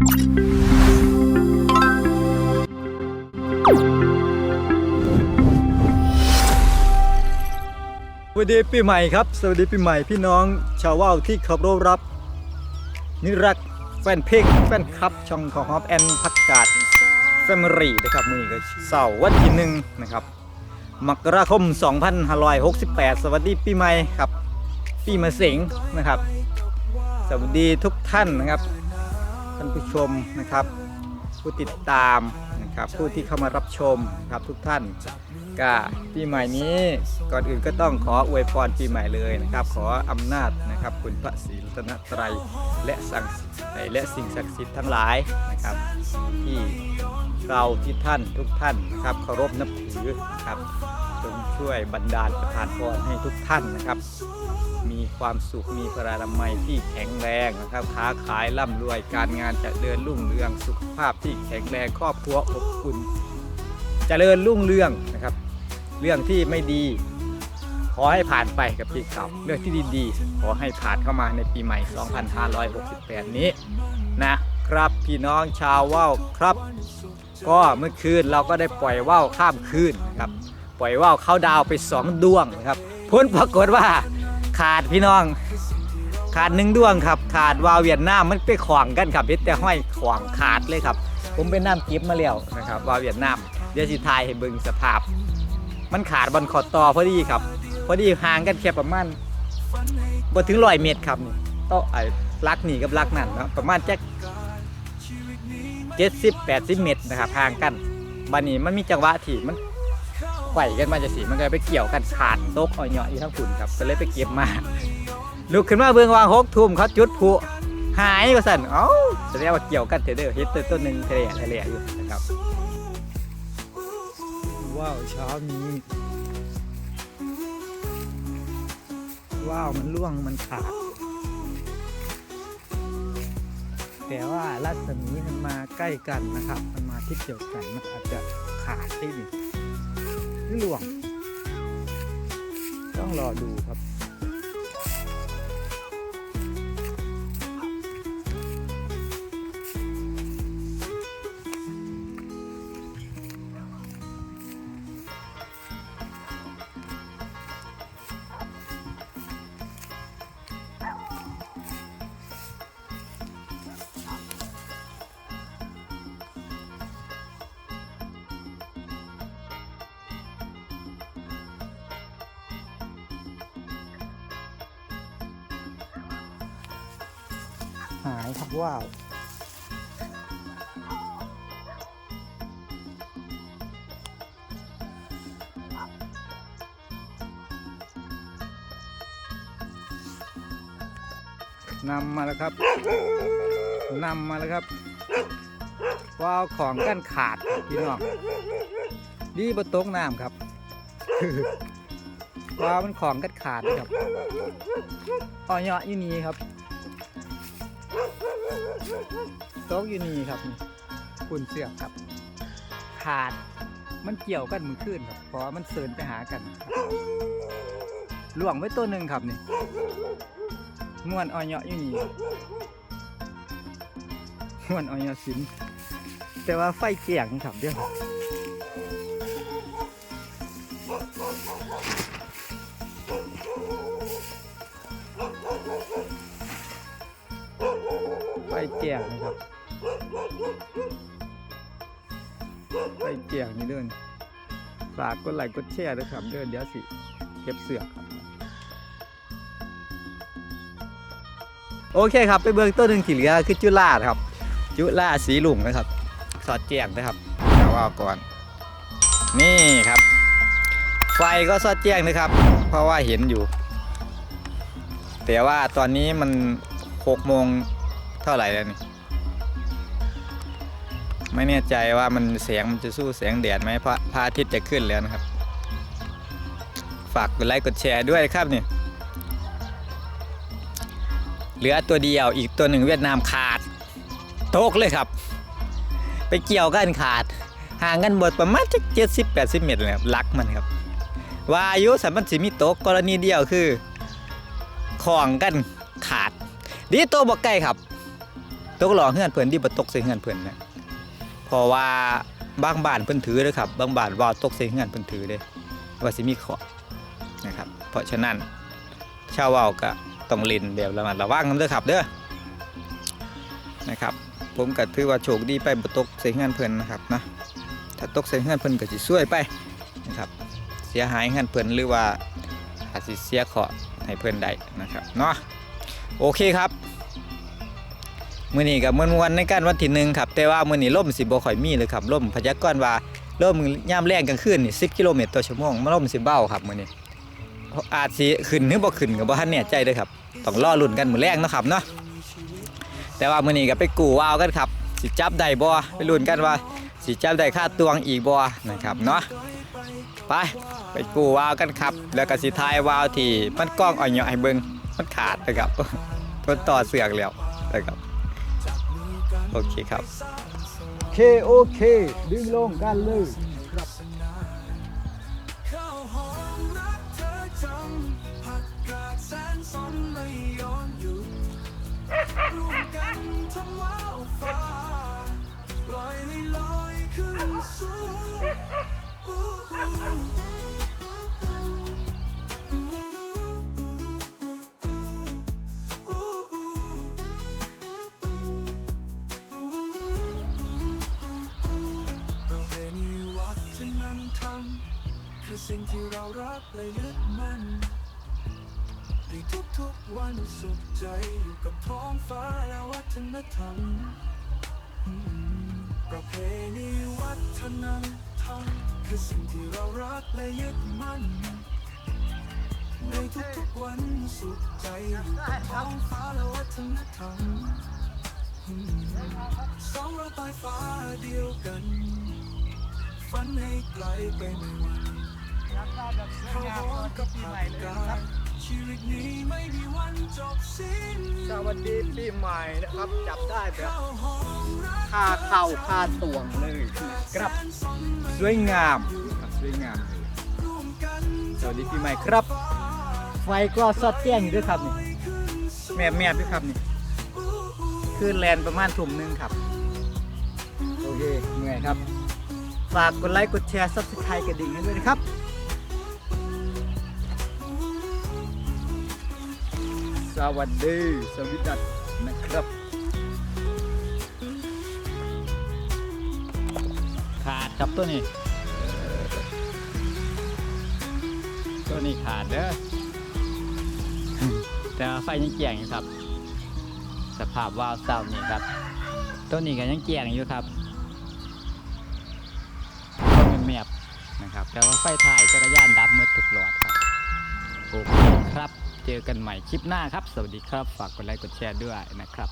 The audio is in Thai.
สวัสดีปีใหม่ครับ สวัสดีปีใหม่พี่น้องชาวว่าวที่เคารพรับ นิรักแฟนเพลงแฟนคลับ ช่องของฮอปแอนพักกาดแฟมิลี่นะครับมือนี้ก็เสาร์วันที่หนึ่งนะครับมกราคม 2568 สวัสดีปีใหม่ครับ ปีมะเสงนะครับ สวัสดีทุกท่านนะครับ ท่านผู้ชมนะครับ ผู้ติดตามนะครับผู้ที่เข้ามารับชมครับทุกท่านก็ปีใหม่นี้ก่อนอื่นก็ต้องขออวยพรปีใหม่เลยนะครับ ขออำนาจนะครับคุณพระศรีรัตนตรัยและสังและสิ่งศักดิ์สิทธิ์ทั้งหลายนะครับ ที่เราที่ท่านทุกท่านนะครับเคารพนับถือนะครับจงช่วยบันดาลประทานพรให้ทุกท่านนะครับ ความสุขมีพรานามัยที่แข็งแรงนะครับค้าขายร่ำรวยการงานเจะเดินรุ่งเรืองสุขภาพที่แข็งแรงครอบครัวอบอุ่นเจริญรุ่งเรืองนะครับ เรื่องที่ไม่ดี ขอให้ผ่านไปกับปีเก่าเรื่องที่ดีๆ ขอให้ผ่านเข้ามาในปีใหม่ 2568 นี้นะครับพี่น้องชาวว่าวครับ ก็เมื่อคืนเราก็ได้ปล่อยว่าวข้ามคืนนะครับ ปล่อยว่าวเข้าดาวไปสองดวงนะครับผลปรากฏว่า ขาดพี่น้อง ขาดหนึ่งดวงครับ ขาดวาวเวียดนามมันไปขวางกันครับเฮ็ดแต่ห้อยขวางขาดเลยครับ ผมไปน้ำก็บมาแล้วนะครับวาวเวียดนามเดี๋ยวสิทายให้เบิ่งสภาพ มันขาดบอลขอต่อพอดีครับ พอดีห่างกันแค่ประมาณบ่ถึงร้อยเมตรครับนี่โต๊ะไอ้ลักหนีกับลักนั่นเนาะประมาณจักเจ็ดสิบแปดสิบเมตรนะครับห่างกันบันนี้มันมีจังหวะที่มัน ไข่กันมาจะสีมันก็เลยไปเกี่ยวกันขาดโต๊ะอ่อยเหยาะอยู่ทั้งฝุ่นครับก็เลยไปเก็บมาลุกขึ้นมาเบื้องวางหกทุ่มเขาจุดพลุหายก็สั่นเอ้าแสดงว่าเกี่ยวกันเถอะเด้อเฮ็ดต้นต้นหนึ่งทะเลทะเลอยู่นะครับว้าวเช้านี้ว้าวมันล่วงมันขาด แต่ว่ารัศมีมันมาใกล้กันนะครับ มันมาทิศเดียวกันมันอาจจะขาดที่นี่หรือ หลวง ต้องรอดูครับ หายครับว้าวนำมาแล้วครับนำมาแล้วครับว้าวของกันขาดพี่น้องดีบนโต๊ะน้ำครับว้าวมันของกันขาดครับอ่อยเยาะอยู่นี่ครับ ต๊ะอยู่นี่ครับนี่คุณเสือกครับ ขาด มันเกี่ยวกันมือขึ้นครับเพราะมันเสินไปหากันหลวงไว้ตัวหนึ่งครับนี่นวนออยเหยาะอยู่นี่นวนออยเหยาะสินแต่ว่าไฟเจียงครับเดี๋ยว ไฟเจียงนะครับไฟเจียงนี่เดินฝากกดไลค์กดแชร์ด้วยครับเดินเดี๋ยวสิเก็บเสือกครับโอเคครับไปเบิ่งต้นหนึ่งที่เหลือคือจุฬาครับ จุฬาสีลุงนะครับ สอดแจ้งนะครับเอาว่าก่อน นี่ครับ ไฟก็สอดแจ้งนะครับ เพราะว่าเห็นอยู่ แต่ว่าตอนนี้มันหกโมง เท่าไหร่แล้วนี่ ไม่แน่ใจว่ามันแสงมันจะสู้แสงแดดไหมเพราะพระอาทิตย์จะขึ้นแล้วนะครับ ฝากกดไลค์กดแชร์ด้วยครับนี่เหลือตัวเดียวอีกตัวหนึ่งเวียดนามขาด โตกเลยครับ ไปเกี่ยวกันขาด ห่างกันบดประมาณจะเจ็ดสิบแปดสิบเมตรเลยครับลักมันครับวายุสัมพันธ์สิมีตกกรณีเดียวคือของกันขาดดีตัวบอกไก่ครับ ตกหล่อเฮือนเพิ่นที่บ่ตกใส่เฮือนเพิ่นนะเพราะว่าบางบ้านเพิ่นถือเด้อครับบางบ้านว่าตกใส่เฮือนเพิ่นถือเด้ว่าสิมีเคราะห์นะครับ เพราะฉะนั้นชาวว่าวก็ต้องเล่นแบบระมัดระวังนำเด้อครับเด้อนะครับ ผมก็ถือว่าโชคดีไปบ่ตกใส่เฮือนเพิ่นนะครับนะถ้าตกใส่เฮือนเพิ่นก็สิซวยไปนะครับ เสียหายเฮือนเพิ่นหรือว่าอาจสิเสียเคราะห์ให้เพิ่นได้นะครับเนาะโอเคครับ มื่อนี้กับมวนวันในการวันที่หนึ่งครับแต่ว่ามื่อนี้ล่มสิบ่ค่อยมีเลยครับล่มพยากรณ์ว่าล่มยามแรงกลางคืนนี่10กิโลเมตรต่อชั่วโมงมาล่มสิเบ้าครับมื่อนี้อาจสิขึ้นหรือบ่ขึ้นก็บ่ทันแน่ใจเด้อครับต้องรอลุ้นกันมื้อแรงนะครับเนาะแต่ว่ามื่อนี้ก็ไปกู้วาวกันครับสิจับได้บ่ไปลุ้นกันว่าสิจับได้ค่าตวงอีกบ่นะครับเนาะไปไปกู้วาวกันครับ แล้วก็สิทายวาวที่มันกล้องอ่อยเหยาะให้เบิ่งมันขาดนะครับทนต่อเสือกแล้วนะครับ โอเคครับโอเคโอเค ดึงลงกันเลยครับข้าวหอมรั ทุกวันสุขใจอยู่กับท้องฟ้าและวัฒนธรรม ประเพณีวัฒนธรรมคือสิ่งที่เรารักและยึดมั่น ในทุกๆวันสุขใจอยู่กับท้องฟ้าและวัฒนธรรมสองเราใต้ฟ้าเดียวกัน ฝันให้ไกลไปไม่วันเขาหอมกับผักกาด ชีวิตนี้ไม่มีวันจบสิ้นสวัสดีปีใหม่นะครับ จับได้แบบข้าวหอมรักคาเข่าคาตวงเลยครับสวยงามครับสวยงามเลยร่วมกันสวัสดีปีใหม่ครับ ไฟก็สอดแจ้งอยู่ด้วยครับนี่แมบแมบด้วยครับนี่คือแลนประมาณทุ่มหนึงครับ โอเคเหนื่อยครับ ฝากกดไลค์กดแชร์ซับสไครต์กระดิ่งให้ด้วยนะครับ สวัสดี สวัสดีนะครับ ขาดครับตัวนี้ ตัวนี้ขาดเด้อแต่ไฟยังเกี่ยงอยู่ครับ สภาพวาวเศร้านี่ครับ ตัวนี้ก็ยังเกี่ยงอยู่ครับก็เมียบนะครับ แต่ว่าไฟถ่ายจักรยานดับมืดทุกหลอดครับ โอเคครับ เจอกันใหม่คลิปหน้าครับ สวัสดีครับ ฝากกดไลค์กดแชร์ด้วยนะครับ